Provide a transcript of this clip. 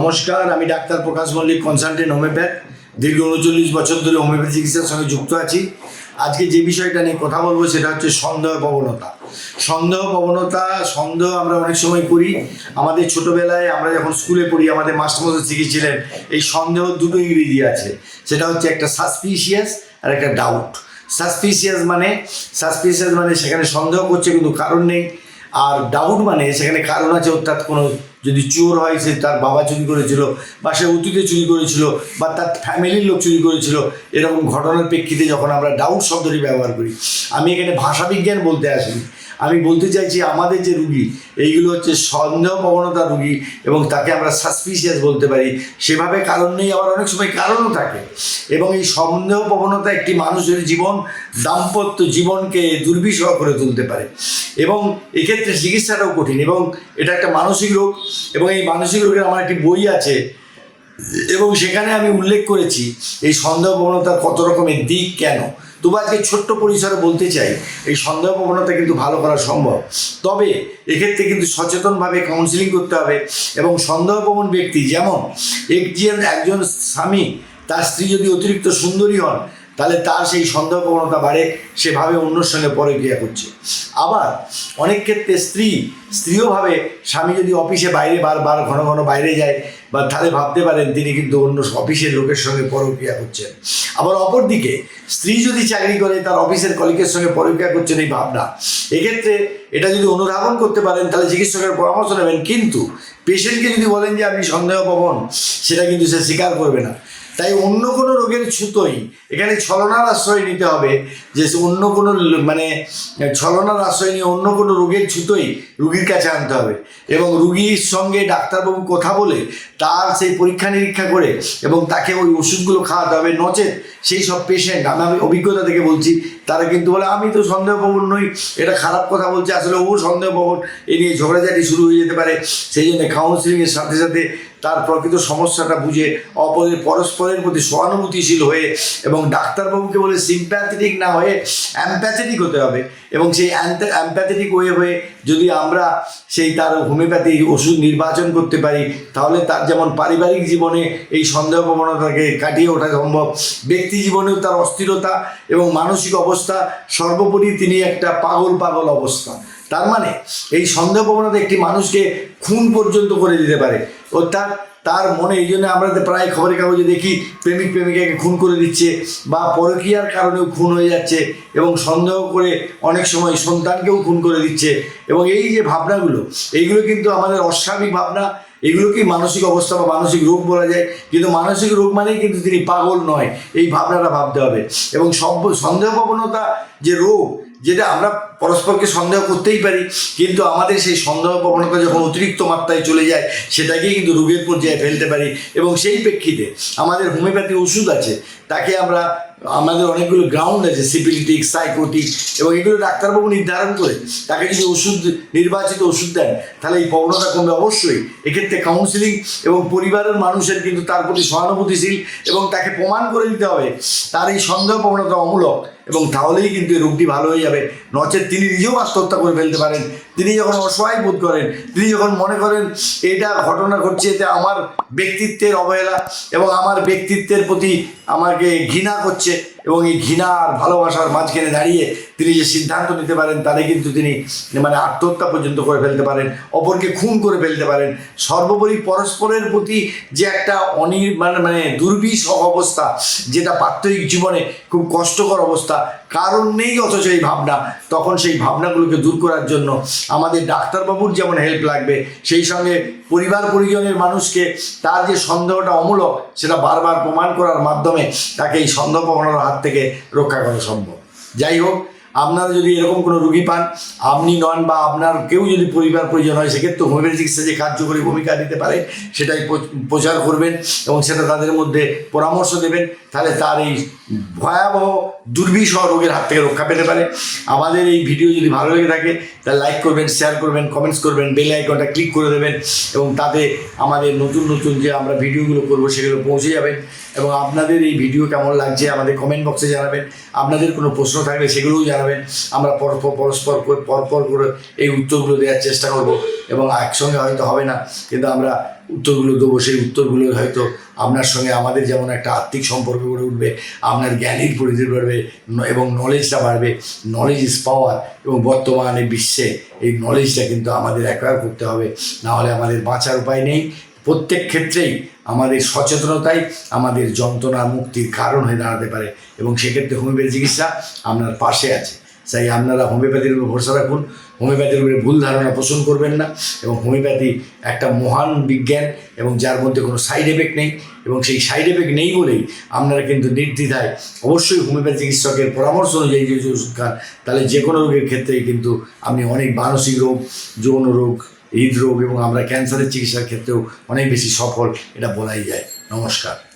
নমস্কার, আমি doctor Prakash Mallick, consultant homeopath. দীর্ঘ উনচল্লিশ বছর ধরে হোমিওপ্যাথি চিকিৎসার সঙ্গে যুক্ত আছি। আজকে যে বিষয়টা নিয়ে কথা বলব সেটা হচ্ছে সন্দেহ প্রবণতা। সন্দেহ প্রবণতা, সন্দেহ আমরা অনেক সময় করি। আমাদের ছোটবেলায় আমরা যখন স্কুলে পড়ি, আমাদের মাস্টারমশাই শিখিয়েছিলেন, এই সন্দেহ দুটো ইংরেজি আছে। সেটা হচ্ছে একটা সাসপিশিয়াস আর একটা ডাউট সাসপিশিয়াস মানে সাসপিশিয়াস মানে সেখানে সন্দেহ করছে কিন্তু কারণ নেই। আর ডাউট মানে সেখানে কারণ আছে, অর্থাৎ কোনো যদি চোর হয়, সে তার বাবা চুরি করেছিল বা সে অতীতে চুরি করেছিল বা তার ফ্যামিলির লোক চুরি করেছিল, এরকম ঘটনার প্রেক্ষিতে যখন আমরা ডাউট শব্দটি ব্যবহার করি, আমি এখানে ভাষাবিজ্ঞান বলতে আসিনি। আমি বলতে চাইছি আমাদের যে রুগী, এইগুলো হচ্ছে সন্দেহ প্রবণতা রুগী এবং তাকে আমরা সাসপিসিয়াস বলতে পারি। সেভাবে কারণ নেই, আবার অনেক সময় কারণও থাকে। এবং এই সন্দেহ প্রবণতা একটি মানুষের জীবন, দাম্পত্য জীবনকে দুর্বিষহ করে তুলতে পারে। এবং এক্ষেত্রে চিকিৎসাটাও কঠিন এবং এটা একটা মানসিক রোগ এবং এই মানসিক রোগের আমার একটি বই আছে। এবং সেখানে আমি উল্লেখ করেছি, এই সন্দেহ প্রবণতার কত রকমের দিক, কেন? তবু আজকে ছোট্ট পরিসরে বলতে চাই, এই সন্দেহ প্রবণতা কিন্তু ভালো করা সম্ভব। তবে এক্ষেত্রে কিন্তু সচেতনভাবে কাউন্সিলিং করতে হবে এবং সন্দেহপ্রবণ ব্যক্তি যেমন, একজন একজন স্বামী, তার স্ত্রী যদি অতিরিক্ত সুন্দরী হন তাহলে তার সেই সন্দেহ প্রবণতা বাড়ে সেভাবে অন্যর সঙ্গে পরক্রিয়া করছে। আবার অনেক ক্ষেত্রে স্ত্রী, স্ত্রীও ভাবে স্বামী যদি অফিসে বাইরে বারবার ঘন ঘন বাইরে যায় বা তাহলে ভাবতে পারেন তিনি কিন্তু অন্য অফিসের লোকের সঙ্গে পরক্রিয়া করছেন। আবার অপরদিকে স্ত্রী যদি চাকরি করে, তার অফিসের কলিগের সঙ্গে পরক্রিয়া করছেন এই ভাবনা। এক্ষেত্রে এটা যদি অনুধাবন করতে পারেন, তাহলে চিকিৎসকের পরামর্শ নেবেন। কিন্তু পেশেন্টকে যদি বলেন যে আপনি সন্দেহ পাবন সেটা কিন্তু সে স্বীকার করবে না। তাই অন্য কোনো রোগের ছুতোই। এখানে ছলনার আশ্রয় নিতে হবে যে অন্য কোনো মানে ছলনার আশ্রয় নিয়ে অন্য কোনো রোগের ছুতোই রুগীর কাছে আনতে হবে। এবং রুগীর সঙ্গে ডাক্তারবাবু কথা বলে তার সেই পরীক্ষা নিরীক্ষা করে এবং তাকে ওই ওষুধগুলো খাওয়াতে হবে, নচেত সেই সব পেশেন্ট আমি আমি অভিজ্ঞতা থেকে বলছি, তারা কিন্তু বলে, আমি তো সন্দেহপ্রবণ নই। এটা খারাপ কথা বলছে, আসলে ও সন্দেহপ্রবণ। এ নিয়ে ঝগড়াঝাটি শুরু হয়ে যেতে পারে। সেই জন্য কাউন্সিলিংয়ের সাথে সাথে তার প্রকৃত সমস্যাটা বুঝে অপরের পরস্পরের প্রতি সহানুভূতিশীল হয়ে এবং ডাক্তারবাবুকে বলে সিম্প্যাথেটিক না হয়ে অ্যাম্প্যাথেটিক হতে হবে এবং সেই অ্যাম্প্যাথেটিক ওয়ে হয়ে যদি আমরা সেই তার হোমিওপ্যাথি ওষুধ নির্বাচন করতে পারি, তাহলে তার যেমন পারিবারিক জীবনে এই সন্দেহ প্রবণতাকে কাটিয়ে ওঠা সম্ভব। ব্যক্তি জীবনেও তার অস্থিরতা এবং মানসিক অবস্থা সর্বোপরি তিনি একটা পাগল পাগল অবস্থা। তার মানে এই সন্দেহ প্রবণতা একটি মানুষকে খুন পর্যন্ত করে দিতে পারে। অর্থাৎ তার মনে এই জন্য আমরা প্রায় খবরের কাগজে দেখি, প্রেমিক প্রেমিকাকে খুন করে দিচ্ছে বা পরকীয়ার কারণেও খুন হয়ে যাচ্ছে এবং সন্দেহ করে অনেক সময় সন্তানকেও খুন করে দিচ্ছে। এবং এই যে ভাবনাগুলো, এইগুলো কিন্তু আমাদের অস্বাভাবিক ভাবনা। এগুলোকেই মানসিক অবস্থা বা মানসিক রোগ বলা যায়? কিন্তু মানসিক রোগ মানেই কিন্তু তিনি পাগল নয়। এই ভাবনাটা ভাবতে হবে। এবং সব সন্দেহ প্রবণতা যে রোগ যেটা আমরা পরস্পরকে সন্দেহ করতেই পারি, কিন্তু আমাদের সেই সন্দেহ প্রবণতা যখন অতিরিক্ত মাত্রায় চলে যায়, সেটাকেই কিন্তু রোগের পর্যায়ে ফেলতে পারি। এবং সেই প্রেক্ষিতে আমাদের হোমিওপ্যাথি ওষুধ আছে, তাকে আমরা, আমাদের অনেকগুলো গ্রাউন্ড আছে সিপিলিটিক সাইকোটিক এবং এগুলো ডাক্তারবাবু নির্ধারণ করে তাকে যদি ওষুধ, নির্বাচিত ওষুধ দেন, তাহলে এই প্রবণতা কমবে অবশ্যই। এক্ষেত্রে কাউন্সিলিং এবং পরিবারের মানুষের কিন্তু তার প্রতি সহানুভূতিশীল এবং তাকে প্রমাণ করে দিতে হবে, তার এই সন্দেহ প্রবণতা অমূলক। এবং তাহলেই কিন্তু এই রোগটি ভালো হয়ে যাবে। নচেত তিনি নিজেও আত্মহত্যা করে ফেলতে পারেন। তিনি যখন অসহায় বোধ করেন, তিনি যখন মনে করেন, এটা ঘটনা ঘটছে, এতে আমার ব্যক্তিত্বের অবহেলা এবং আমার ব্যক্তিত্বের প্রতি আমাকে ঘৃণা করছে এবং এই ঘৃণা আর ভালোবাসার মাঝখানে দাঁড়িয়ে তিনি যে সিদ্ধান্ত নিতে পারেন তাহলে কিন্তু তিনি মানে আত্মহত্যা পর্যন্ত করে ফেলতে পারেন, অপরকে খুন করে ফেলতে পারেন। সর্বোপরি পরস্পরের প্রতি যে একটা অনির মানে মানে দুর্বিষহ অবস্থা, যেটা পার্থিক জীবনে খুব কষ্টকর অবস্থা কারণ নেই অথচ এই ভাবনা। তখন সেই ভাবনাগুলোকে দূর করার জন্য আমাদের ডাক্তারবাবুর যেমন হেল্প লাগবে, সেই সঙ্গে পরিবার পরিজনের মানুষকে তার যে সন্দেহটা অমূলক, সেটা বারবার প্রমাণ করার মাধ্যমে তাকে এই সন্দেহ প্রবণতার হাত থেকে রক্ষা করা সম্ভব। যাই হোক, আপনারা যদি এরকম কোনো রুগী পান, আপনি নন বা আপনার কেউ যদি পরিবার প্রয়োজন হয়, সেক্ষেত্রে হোমিওপ্যাথি চিকিৎসা যে কার্যকরী ভূমিকা নিতে পারে, সেটাই প্রচার করবেন এবং সেটা তাদের মধ্যে পরামর্শ দেবেন। তাহলে তার এই ভয়াবহ, দুর্বিষহ রোগের হাত থেকে রক্ষা পেতে পারে। আমাদের এই ভিডিও যদি ভালো লেগে থাকে, তাহলে লাইক করবেন শেয়ার করবেন কমেন্টস করবেন বেল আইকনটা ক্লিক করে দেবেন এবং তাতে আমাদের নতুন নতুন যে আমরা ভিডিওগুলো করব, সেগুলো পৌঁছে যাবে। এবং আপনাদের এই ভিডিও কেমন লাগছে, আমাদের কমেন্ট বক্সে জানাবেন। আপনাদের কোনো প্রশ্ন থাকলে সেগুলোও জানাবেন। আমরা পরস্পর পরস্পর করে, পরপর করে এই উত্তরগুলো দেওয়ার চেষ্টা করব। এবং একসঙ্গে হয়তো হবে না, কিন্তু আমরা উত্তরগুলো দেবো, সেই উত্তরগুলো হয়তো আপনার সঙ্গে আমাদের যেমন একটা আত্মিক সম্পর্ক গড়ে উঠবে, আপনার জ্ঞানের পরিধি বাড়বে এবং নলেজটা বাড়বে নলেজ ইজ পাওয়ার এবং বর্তমানে বিশ্বে এই নলেজটা কিন্তু আমাদের অ্যাকোয়ার করতে হবে। নাহলে আমাদের বাঁচার উপায় নেই। প্রত্যেক ক্ষেত্রেই আমাদের সচেতনতাই আমাদের যন্ত্রণা মুক্তির কারণ হয়ে দাঁড়াতে পারে এবং সেক্ষেত্রে হোমিওপ্যাথি চিকিৎসা আপনার পাশে আছে। তাই আপনারা হোমিওপ্যাথির উপর ভরসা রাখুন। হোমিওপ্যাথির উপরে ভুল ধারণা পোষণ করবেন না এবং হোমিওপ্যাথি একটা মহান বিজ্ঞান এবং যার মধ্যে কোনো সাইড এফেক্ট নেই এবং সেই সাইড এফেক্ট নেই বলেই আপনারা কিন্তু নির্দ্বিধায় অবশ্যই হোমিওপ্যাথি চিকিৎসকের পরামর্শ অনুযায়ী যদি ওষুধ খান, তাহলে যে কোনো রোগের ক্ষেত্রেই কিন্তু আপনি অনেক মানসিক রোগ, যৌন রোগ, হৃদরোগ এবং আমরা ক্যান্সারের চিকিৎসার ক্ষেত্রেও অনেক বেশি সফল, এটা বলাই যায়। নমস্কার।